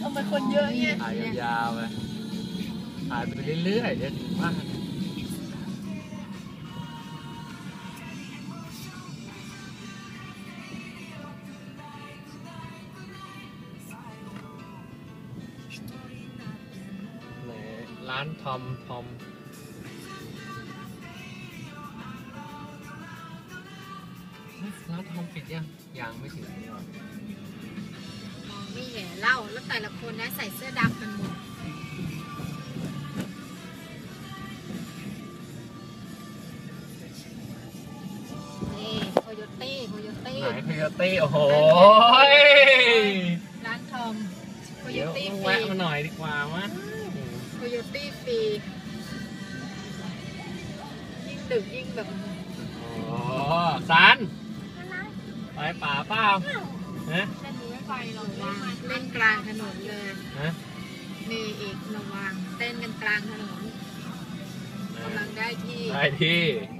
ทำไมคนเยอะเนี่ยถ่ายยาวๆไปถ่ายไปเรื่อยๆเดี๋ยวถึงบ้านร้านทอมทอมร้านทอมปิดยังยังไม่ถึงนี่หรอ เห็นเล่าแล้วแต่ละคนนะใส่เสื้อดำกันหมดนี่โคโยตี้โคโยตี้ไหนคโยตี้โอ้โหยร้านทอมโคโยเดี๋ยวตี้ต้องฟรีแวะมาหน่อยดีกว่ามะโคโยตี้ฟรียิ่งดึกยิ่งแบบโอ้สันไปป่าเปล่าฮะเล่น นี้ไม่ไปหรอกเล่นกลางถนนเลยฮะมีอีกระวังเต้นกันกลางถนนกำลังได้ที่ ได้ที่เ